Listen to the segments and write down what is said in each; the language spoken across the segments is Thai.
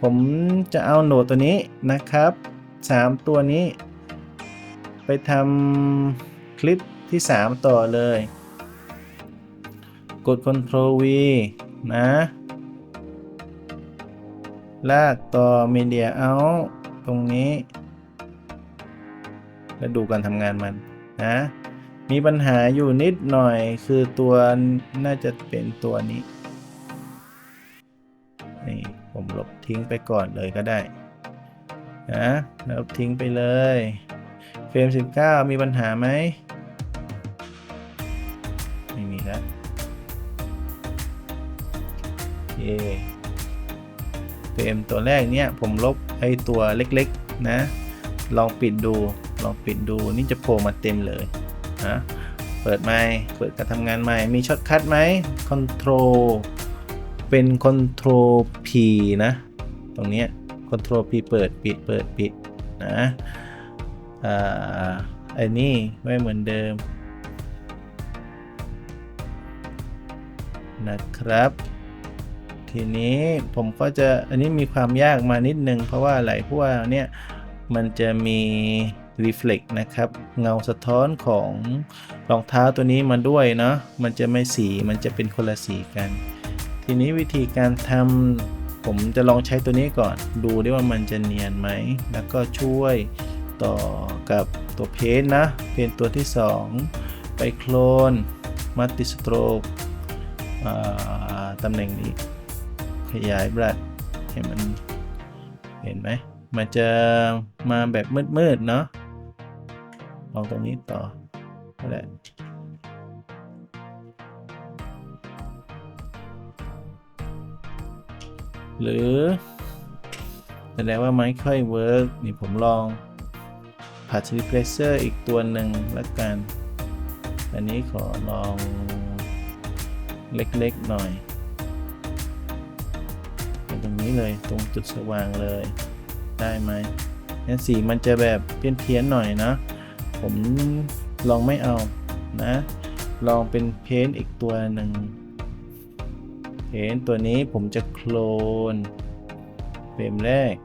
ผมจะเอาโหนดตัวนี้นะครับ 3 ตัวนี้ ไปทำคลิปที่ 3 ต่อเลย กด Ctrl V นะ ลากต่อ Media Out ตรงนี้ แล้วดูการทำงานมันนะ มีปัญหาอยู่นิดหน่อยคือตัวน่าจะเป็นตัวนี้นี่ ผมลบทิ้งไปก่อนเลยก็ได้นะลบทิ้งไปเลย เฟรม 19 มีปัญหาไหมไม่มีแล้วโอเคเฟรมตัวแรกเนี่ย ผมลบไอ้ตัวเล็กๆนะ ลองปิดดู ลองปิดดูนี่จะโผล่มาเต็มเลยนะเปิดไมค์เปิดการทำงานใหม่ มีช็อตคัทไหม Control เป็น Ctrl P นะ ตรงนี้ Ctrl P เปิดปิดเปิดปิดนะอ่าไอ้นี่ไม่เหมือนเดิม นะครับ ทีนี้ผมก็จะอันนี้มีความยากมานิดนึง เพราะว่าอะไรเพราะว่าเนี่ยมันจะมี reflect นะครับ เงาสะท้อนของรองเท้าตัวนี้มาด้วยเนาะมันจะไม่สีมันจะเป็นคนละสีกัน ทีนี้วิธีการทำผมจะลองใช้ตัวนี้ก่อน ดูได้ว่ามันจะเนียนไหม แล้วก็ช่วยต่อกับตัวเพนนะ เพนตัวที่ 2 ไปโคลนมัตติสโตรกตำแหน่งนี้ ขยายบลัดให้มันเห็นไหม มันจะมาแบบมืดๆเนาะลองตรงนี้ต่อก็ได้ หรือแสดงว่าไม่ค่อยเวิร์กนี่ผมลองผัดรีเพรสเซอร์อีกตัวหนึ่งแล้วกัน อันนี้ขอลองเล็กๆหน่อยตรงนี้เลยตรงจุดสว่างเลยได้ไหมงั้นสีมันจะแบบเพี้ยนๆหน่อยนะ ผมลองไม่เอานะ ลองเป็นเพ้นท์อีกตัวหนึ่ง เห็นตัวนี้ผมจะโคลนเฟรมแรก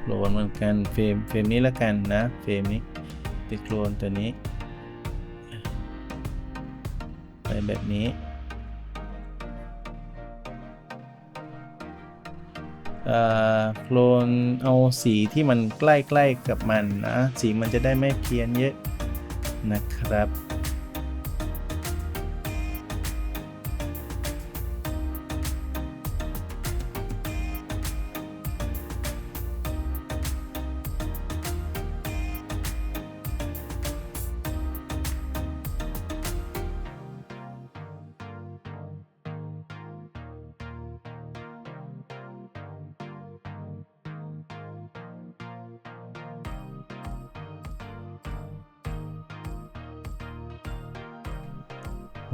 โคลนเหมือนกันเฟรมเฟรมนี้แล้วกันนะเฟรมนี้จะโคลนตัวนี้ไปแบบนี้โคลนเอาสีที่มันใกล้ๆกับมันนะสีมันจะได้ไม่เพี้ยนเยอะนะครับ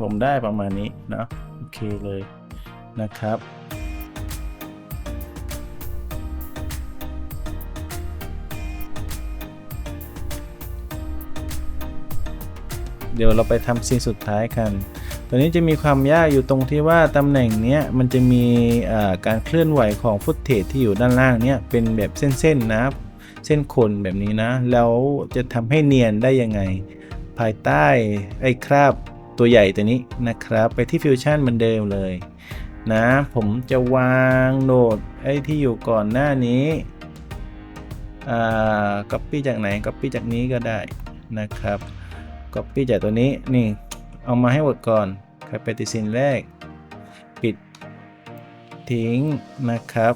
ผมได้ประมาณนี้เนะโอเคเลยนะครับเดี๋ยวเราไปทำซีนสุดท้ายกัน ตัวนี้จะมีความยากอยู่ตรงที่ว่าตำแหน่งเนี้ยมันจะมีการเคลื่อนไหวของฟุตเทจที่อยู่ด้านล่างเนี้ยเป็นแบบเส้นๆนะ เส้นขนแบบนี้นะ แล้วจะทำให้เนียนได้ยังไง ภายใต้ไอ้คราบ ตัวใหญ่ตัวนี้นะครับ ไปที่ฟิวชั่นเหมือนเดิมเลยนะ ผมจะวางโหนดไอ้ที่อยู่ก่อนหน้านี้อ่า copy จากไหน copy จากนี้ก็ได้นะครับ copy จากตัวนี้นี่เอามาให้หมดก่อนใครไปติซินแรก ปิดทิ้งนะครับ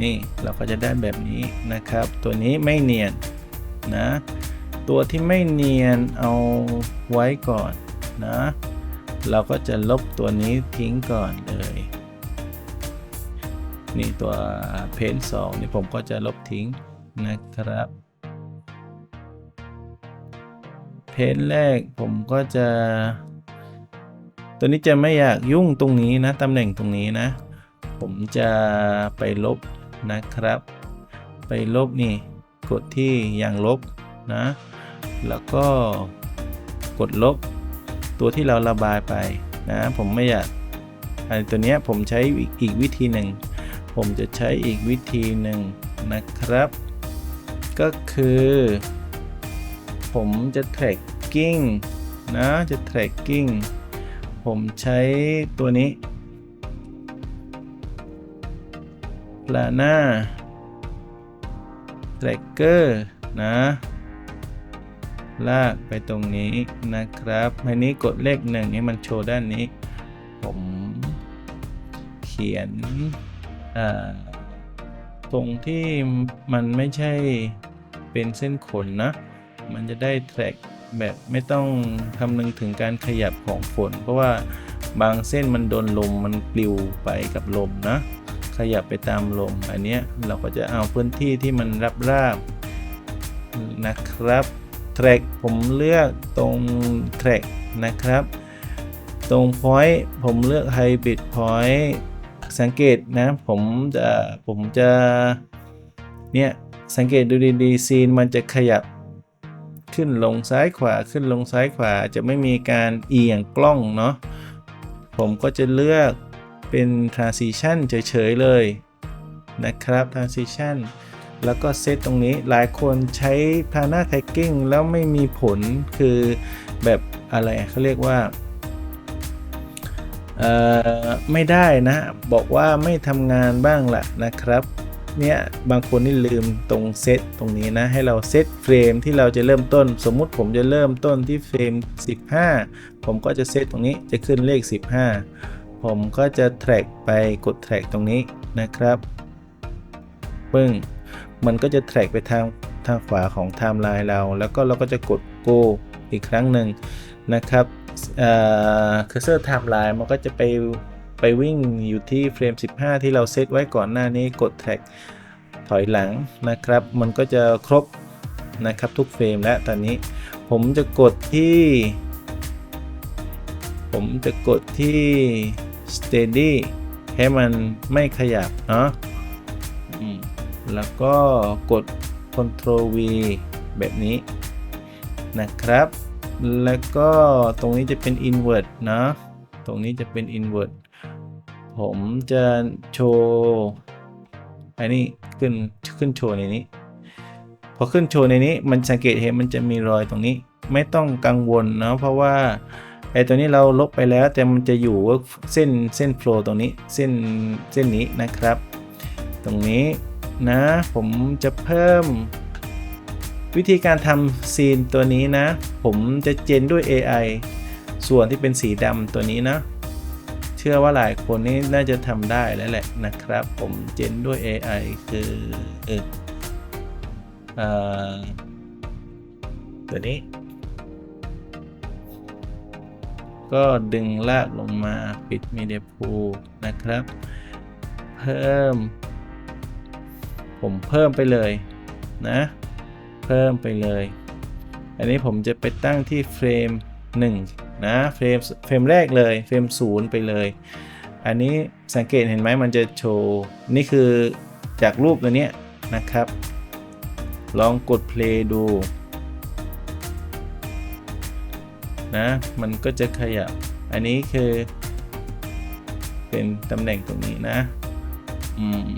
นี่เราก็จะได้แบบนี้นะครับ ตัวนี้ไม่เนียน นะ ตัวที่ไม่เนียนเอาไว้ก่อนนะ เราก็จะลบตัวนี้ทิ้งก่อนเลย นี่ตัวเพนสองนี่ผมก็จะลบทิ้งนะครับ เพนแรกผมก็จะ ตัวนี้จะไม่อยากยุ่งตรงนี้นะตำแหน่งตรงนี้นะ ผมจะไปลบนะครับ ไปลบนี่ กดที่ยางลบนะ แล้วก็กดลบตัวที่เราระบายไปนะ ผมไม่อยากไอ้ตัวเนี้ยผมใช้อีกอีกวิธีหนึ่ง ผมจะใช้อีกวิธีหนึ่งนะครับ ก็คือ ผมจะ tracking นะ จะ tracking ผมใช้ตัวนี้ Plana Tracker นะลากไปตรงนี้นะครับอันนี้กดเลขหนึ่งให้มันโชว์ด้านนี้ ผมเขียนตรงที่มันไม่ใช่เป็นเส้นขนนะ มันจะได้แทร็กแบบไม่ต้องคำนึงถึงการขยับของฝนเพราะว่าบางเส้นมันโดนลมมันปลิวไปกับลมนะ ขยับไปตามลม อันนี้เราก็จะเอาพื้นที่ที่มันรับราบนะครับแทร็กผมเลือกตรงแทร็กนะครับ ตรง point ผมเลือก hybrid point สังเกตนะ ผมจะผมจะเนี่ยสังเกตดูดีๆซีนมันจะขยับขึ้นลงซ้ายขวาขึ้นลงซ้ายขวาจะไม่มีการเอียงกล้องเนาะผมก็จะเลือก เป็น transition เฉย ๆ เลยนะครับ transition แล้วก็เซตตรงนี้หลายคนใช้ Prana Tracking แล้วไม่มีผลคือแบบอะไรเขาเรียกว่าไม่ได้นะ บอกว่าไม่ทำงานบ้างละนะครับเนี่ยบางคนนี่ลืมตรงเซตตรงนี้นะ ให้เราเซตเฟรมที่เราจะเริ่มต้น สมมุติผมจะเริ่มต้นที่เฟรม 15 ผมก็จะเซตตรงนี้จะขึ้นเลข 15 ผมก็จะแทร็กไปกดแทร็กตรงนี้นะครับ ปึ้ง มันก็จะแทร็กไปทางทางขวาของไทม์ไลน์เรา แล้วก็เราก็จะกด go อีกครั้งหนึ่งนะครับเคอร์เซอร์ไทม์ไลน์มันก็จะไปไปวิ่งอยู่ที่เฟรม 15 ที่เราเซตไว้ก่อนหน้านี้กดแท็กถอยหลังนะครับ มันก็จะครบนะครับทุกเฟรมและตอนนี้ผมจะกดที่ ผมจะกดที่ steady ให้มันไม่ขยับเนาะอืมแล้วก็กด Ctrl V แบบนี้นะครับ แล้วก็ตรงนี้จะเป็น invert นะ ตรงนี้จะเป็น invert ผมจะโชว์อันนี้ขึ้นขึ้นโชว์ในนี้ พอขึ้นโชว์ในนี้มันสังเกตเห็นมันจะมีรอยตรงนี้ ไม่ต้องกังวลนะเพราะว่า ไอตัวนี้เราลบไปแล้วแต่มันจะอยู่ว่าเส้นเส้นโฟล์ตรงนี้เส้นเส้นนี้นะครับ ตรงนี้นะผมจะเพิ่ม วิธีการทำซีนตัวนี้นะ ผมจะเจนด้วย AI ส่วนที่เป็นสีดำตัวนี้นะ เชื่อว่าหลายคนนี้น่าจะทำได้แล้วแหละนะครับ ผมเจนด้วย AI คือออเออตัวนี้ ก็ดึงลากลงมาปิด Media Pool นะครับ เพิ่ม ผมเพิ่มไปเลยนะ เพิ่มไปเลย อันนี้ผมจะไปตั้งที่เฟรม 1 นะเฟรมเฟรมแรกเลยเฟรม 0 ไปเลย อันนี้สังเกตเห็นไหมมันจะโชว์ นี่คือจากรูปตัวเนี้ยนะครับ ลองกด play ดู นะ มันก็จะขยับ อันนี้คือ เป็นตำแหน่งตรงนี้นะ อืม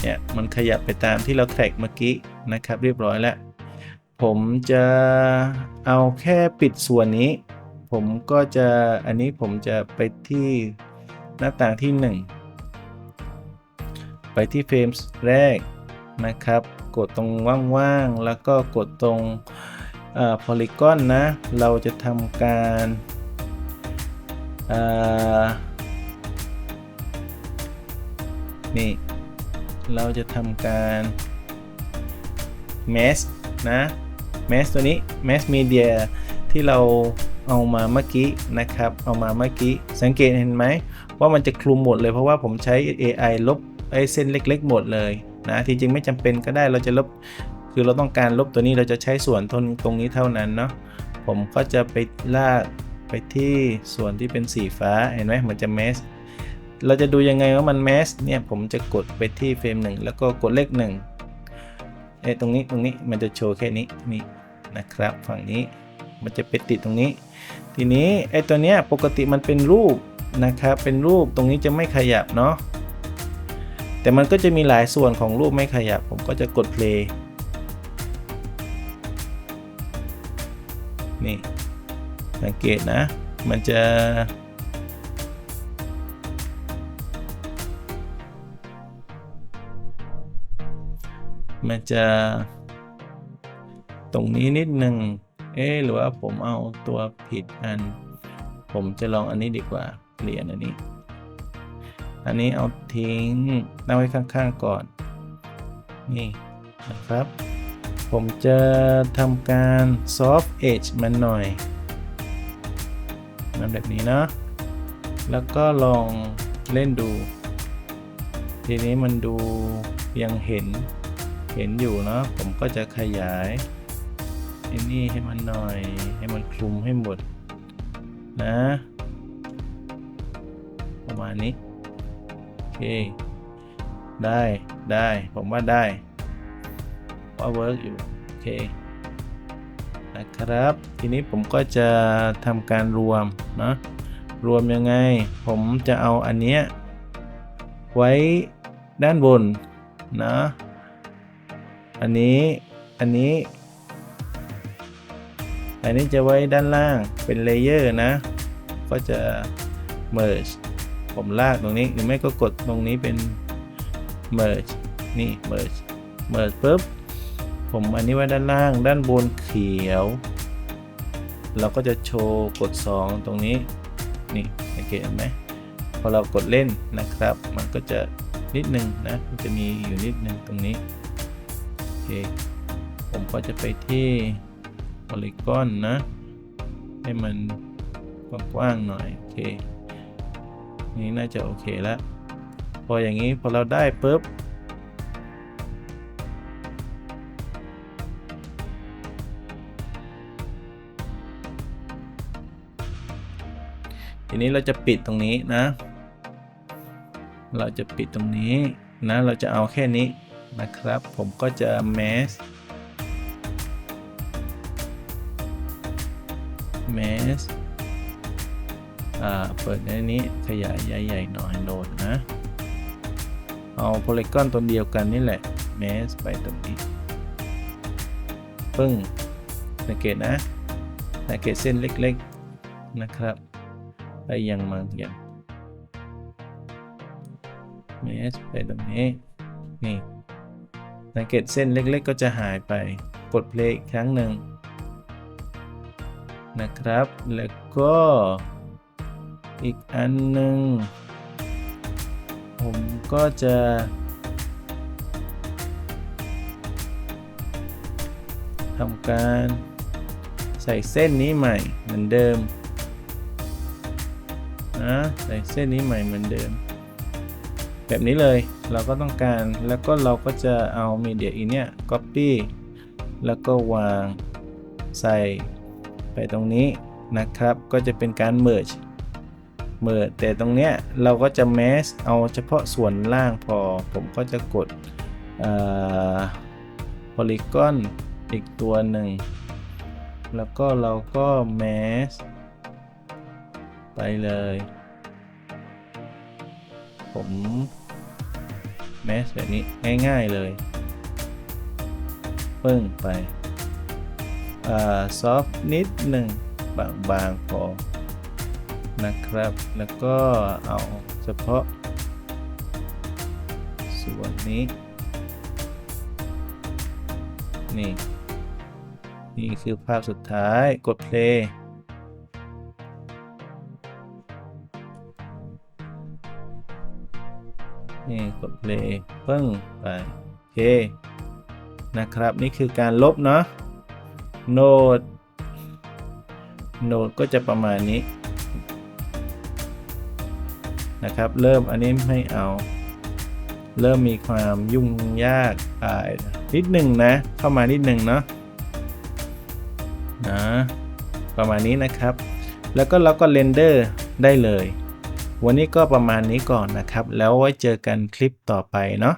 เนี่ย มันขยับไปตามที่เราแทร็กเมื่อกี้นะครับ เรียบร้อยแล้ว ผมจะเอาแค่ปิดส่วนนี้ ผมก็จะ อันนี้ผมจะไปที่หน้าต่างที่ 1 ไปที่เฟรมแรก นะครับ กดตรงว่างๆ แล้วก็กดตรงโพลีกอนนะ เราจะทำการนี่ เราจะทำการ mesh นะ mesh ตัวนี้ mesh media ที่เราเอามาเมื่อกี้นะครับ เอามาเมื่อกี้ สังเกตเห็นไหม ว่ามันจะคลุมหมดเลยเพราะว่าผมใช้ AI ลบไอเส้นเล็กๆ หมดเลย นะที่จริงไม่จำเป็นก็ได้เราจะลบ คือเราต้องการลบตัวนี้เราจะใช้ส่วนตรงตรงนี้เท่านั้นเนาะผมก็จะไปลากไปที่ส่วนที่เป็นสีฟ้าเห็นไหมมันจะ mesh เราจะดูยังไงว่ามันแมสเนี่ยผมจะกดไปที่เฟรมหนึ่งแล้วก็กดเลขหนึ่งไอ้ตรงนี้ตรงนี้มันจะโชว์แค่นี้นี่นะครับ ฝั่งนี้มันจะไปติดตรงนี้ ทีนี้ไอ้ตัวเนี้ยปกติมันเป็นรูปนะครับเป็นรูปตรงนี้จะไม่ขยับเนาะ แต่มันก็จะมีหลายส่วนของรูปไม่ขยับ ผมก็จะกด play นี่ สังเกตนะ มันจะ มันจะ ตรงนี้นิดหนึ่งเอ๊หรือว่าผมเอาตัวผิดอัน ผมจะลองอันนี้ดีกว่าเปลี่ยนอันนี้ อันนี้เอาทิ้งตั้งไว้ข้างๆก่อน นี่นะครับ ผมจะทำการ soft edge มันหน่อยมันแบบนี้นะแล้วก็ลองเล่นดู ทีนี้มันดูยังเห็นเห็นอยู่เนาะผมก็จะขยายไอ้นี่ให้มันหน่อย ให้มันคลุมให้หมดนะ ประมาณนี้ เค ได้ได้ผมว่าได้ว่าเวิร์กอยู่ โอเค นะครับ ทีนี้ผมก็จะทำการรวมเนาะรวมยังไง ผมจะเอาอันเนี้ย ไว้ด้านบนนะ อันนี้ อันนี้ อันนี้จะไว้ด้านล่างเป็นเลเยอร์นะ ก็จะ merge ผมลากตรงนี้หรือไม่ก็กดตรงนี้เป็น merge นี่ merge merge ปุ๊บผมอันนี้ไว้ด้านล่างด้านบนเขียว เราก็จะโชว์กด 2 ตรงนี้ นี่สังเกตเห็นไหมพอเรากดเล่นนะครับ มันก็จะนิดนึงนะมันจะมีอยู่นิดนึงตรงนี้โอเคผมก็จะไปที่ polygon นะ ให้มันกว้างๆหน่อย โอเค นี่น่าจะโอเคแล้ว พออย่างนี้พอเราได้ปุ๊บทีนี้เราจะปิดตรงนี้นะ เราจะปิดตรงนี้นะ เราจะเอาแค่นี้นะครับ ผมก็จะ mask mask เปิดในนี้ขยายใหญ่ๆหน่อยโหลดนะ เอาโพลีกอนตัวเดียวกันนี่แหละ mask ไปตรงนี้ปึ้งสังเกตนะสังเกตเส้นเล็กๆนะครับไปยังบางอย่างเมสไปตรงนี้นี่สังเกตเส้นเล็กๆ ก็จะหายไปกดเพลย์อีกครั้งหนึ่งนะครับ แล้วก็ อีกอันหนึ่งผมก็จะ ทำการใส่เส้นนี้ใหม่เหมือนเดิมนะใส่เส้นนี้ใหม่เหมือนเดิม แบบนี้เลยเราก็ต้องการแล้วก็เราก็จะเอามีเดียอีเนี่ย copy แล้วก็วางใส่ไปตรงนี้นะครับ ก็จะเป็นการ merge merge แต่ตรงเนี้ยเราก็จะ mask เอาเฉพาะส่วนล่างพอ ผมก็จะกด polygon อีกตัวหนึ่ง แล้วก็เราก็ mask ไปเลย ผมแมสแบบนี้ง่ายๆเลย ปึ้งไปซอฟนิดหนึ่งบางๆพอ นะครับ แล้วก็เอาเฉพาะ ส่วนนี้ นี่ นี่คือภาพสุดท้ายกดเพลย์นี่กดเพลย์ปึ้งไปโอเคนะครับ นี่คือการลบเนาะโนดโนดก็จะประมาณนี้ นะครับ เริ่มอันนี้ไม่เอา เริ่มมีความยุ่งยากนิดหนึ่งนะ เข้ามานิดหนึ่งเนาะนะประมาณนี้นะครับ แล้วก็เราก็เรนเดอร์ได้เลย วันนี้ก็ประมาณนี้ก่อนนะครับ แล้วไว้เจอกันคลิปต่อไปเนาะ